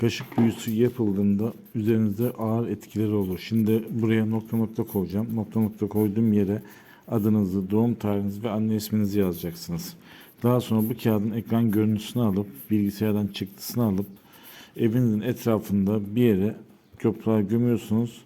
Kaşık büyüsü yapıldığında üzerinizde ağır etkileri olur. Şimdi buraya nokta nokta koyacağım. Nokta nokta koyduğum yere adınızı, doğum tarihinizi ve anne isminizi yazacaksınız. Daha sonra bu kağıdın ekran görüntüsünü alıp bilgisayardan çıktısını alıp evinizin etrafında bir yere toprağa gömüyorsunuz